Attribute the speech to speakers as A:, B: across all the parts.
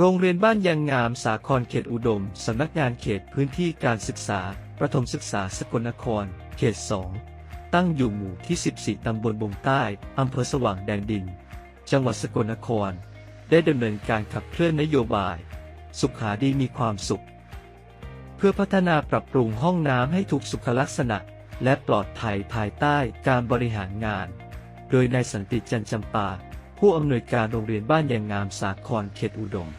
A: โรงเรียนบ้านยางงามสาครเขตอุดม สำนักงานเขตพื้นที่การศึกษา ประถมศึกษาสกลนคร เขต 2 ตั้งอยู่หมู่ที่ 14 ตำบลบงใต้ อำเภอสว่างแดนดิน จังหวัดสกลนคร ได้ดำเนินการขับเคลื่อนนโยบาย สุขาดีมีความสุข เพื่อพัฒนาปรับปรุงห้องน้ำให้ถูกสุขลักษณะ และปลอดภัยภายใต้การบริหารงาน โดยนายสันติจันจำปา ผู้อำนวยการโรงเรียนบ้านยางงามสาครเขตอุดม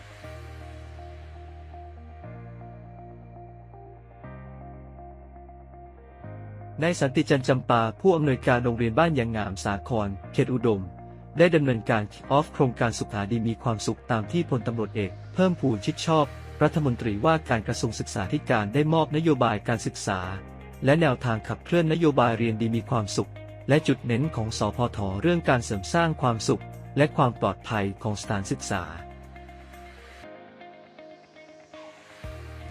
A: นายสันติจันจำปาผู้อำนวยการโรงเรียนบ้านยางงามสาคร เขตอุดม ได้ดำเนินการออฟโครงการสุขาดีมีความสุขตามที่พลตำรวจเอก เพิ่มพูนชิดชอบ รัฐมนตรีว่าการกระทรวงศึกษาธิการได้มอบนโยบายการศึกษา และแนวทางขับเคลื่อนนโยบายเรียนดีมีความสุข และจุดเน้นของสพทเรื่องการเสริมสร้างความสุข และความปลอดภัยของสถานศึกษา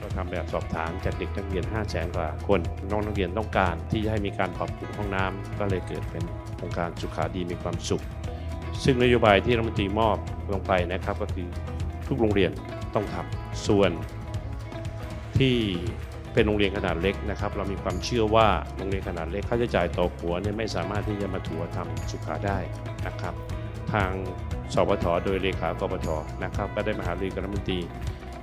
B: เราทำแบบสอบถามจากเด็กนักเรียน 5 0 0แสนกว่าคนน้องนักเรียนต้องการ ที่จะให้มีการปรับปรุงห้องน้ำก็เลยเกิดเป็นโครงการสุขาดีมีความสุข ซึ่งนโยบายที่รัฐมนตรีมอบลงไปนะครับ ก็คือทุกโรงเรียนต้องทำส่วนที่เป็นโรงเรียนขนาดเล็กนะครับ เรามีความเชื่อว่าโรงเรียนขนาดเล็กค่าใช้จ่ายต่อหัวเนี่ยไม่สามารถที่จะมาถัวทำสุขาได้นะครับ ทางสปทโดยเลขากปทนะครับ ก็ได้มาหารือกับรัฐมนตรี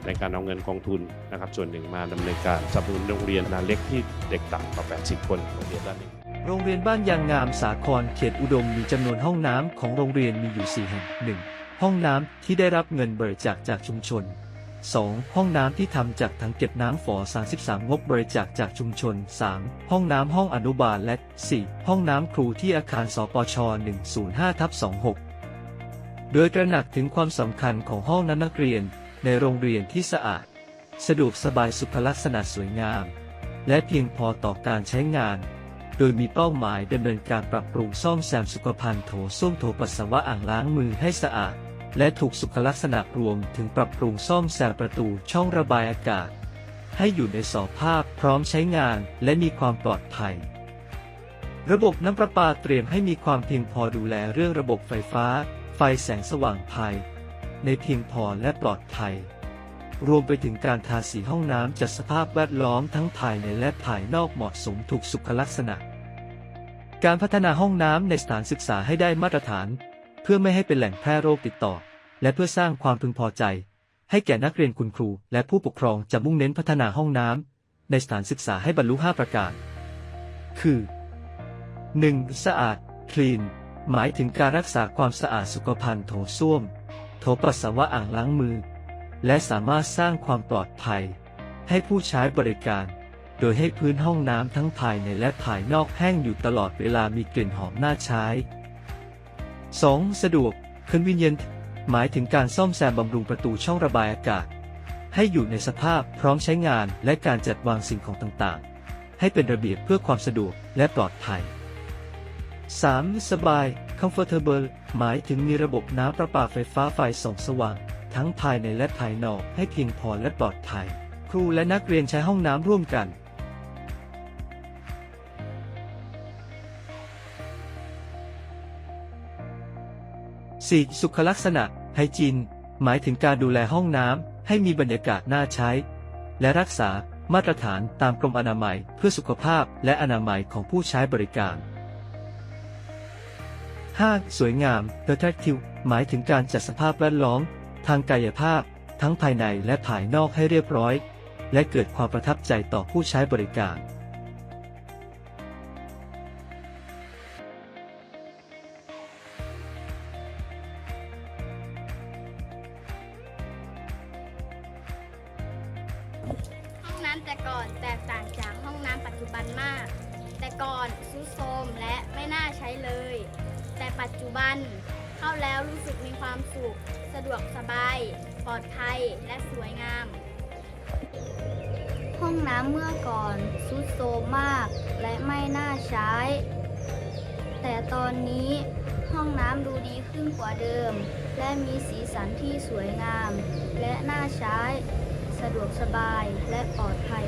B: ในการเอาเงินกองทุนนะครับส่วนหนึ่งมาดำเนินการสนับสนุนโรงเรียนขนาดเล็กที่เด็กต่ำกว่า 80 คนโรงเรียนด้านนี้
A: โรงเรียนบ้านยางงามสาครเขตอุดมมีจำนวนห้องน้ำของโรงเรียนมีอยู่ 4 แห่ง 1. ห้องน้ำที่ได้รับเงินบริจาคจากชุมชน 2. ห้องน้ำที่ทำจากถังเก็บน้ำฝอ 33 งบบริจาคจากชุมชน 3. ห้องน้ำห้องอนุบาลและ 4. ห้องน้ำครูที่อาคารสปช 105ทับ26 โดยตระหนักถึงความสำคัญของห้องน้ำนักเรียน ในโรงเรียนที่สะอาด สะดวกสบายสุขลักษณะสวยงาม และเพียงพอต่อการใช้งาน โดยมีเป้าหมายดำเนินการปรับปรุงซ่อมแซมสุขภัณฑ์โถส้วมโถปัสสาวะอ่างล้างมือให้สะอาด และถูกสุขลักษณะรวมถึงปรับปรุงซ่อมแซมประตูช่องระบายอากาศ ให้อยู่ในสภาพพร้อมใช้งานและมีความปลอดภัยระบบน้ำประปาเตรียมให้มีความเพียงพอดูแลเรื่องระบบไฟฟ้า ไฟแสงสว่างภาย ในเพียงพอและปลอดภัย รวมไปถึงการทาสีห้องน้ำจัดสภาพแวดล้อมทั้งภายในและภายนอกเหมาะสมถูกสุขลักษณะ การพัฒนาห้องน้ำในสถานศึกษาให้ได้มาตรฐาน เพื่อไม่ให้เป็นแหล่งแพร่โรคติดต่อ และเพื่อสร้างความพึงพอใจ ให้แก่นักเรียนคุณครู และผู้ปกครองจะมุ่งเน้นพัฒนาห้องน้ำในสถานศึกษาให้บรรลุ 5 ประการ คือ 1. สะอาด clean หมายถึงการรักษาความสะอาดสุขภัณฑ์โถส้วม โถปัสสาวะอ่างล้างมือ และสามารถสร้างความปลอดภัย ให้ผู้ใช้บริการ โดยให้พื้นห้องน้ำทั้งภายในและภายนอกแห้งอยู่ตลอดเวลามีกลิ่นหอมน่าใช้ 2. สะดวก convenient หมายถึงการซ่อมแซมบำรุงประตูช่องระบายอากาศ ให้อยู่ในสภาพพร้อมใช้งานและการจัดวางสิ่งของต่างๆ ให้เป็นระเบียบเพื่อความสะดวกและปลอดภัย 3. สบาย comfortable หมายถึงมีระบบน้ำประปาไฟฟ้าไฟส่องสว่าง ทั้งภายในและภายนอกให้เพียงพอและปลอดภัย ครูและนักเรียนใช้ห้องน้ำร่วมกัน 4. สุขลักษณะไฮจีน หมายถึงการดูแลห้องน้ำให้มีบรรยากาศน่าใช้ และรักษามาตรฐานตามกรมอนามัยเพื่อสุขภาพและอนามัยของผู้ใช้บริการ 5. สวยงาม attractive หมายถึงการจัดสภาพแวดล้อม ทางกายภาพ ทั้งภายในและภายนอกให้เรียบร้อย และเกิดความประทับใจต่อผู้ใช้บริการ
C: ห้องน้ำแต่ก่อนแตกต่างจากห้องน้ำปัจจุบันมาก แต่ก่อนซุดโทรมและไม่น่าใช้เลย แต่ปัจจุบันเข้าแล้วรู้สึกมีความสุข สะดวกสบาย ปลอดภัยและสวยงาม
D: ห้องน้ำเมื่อก่อนซุดโทรมมากและไม่น่าใช้ แต่ตอนนี้ห้องน้ำดูดีขึ้นกว่าเดิม และมีสีสันที่สวยงาม และน่าใช้ สะดวกสบายและปลอดภัย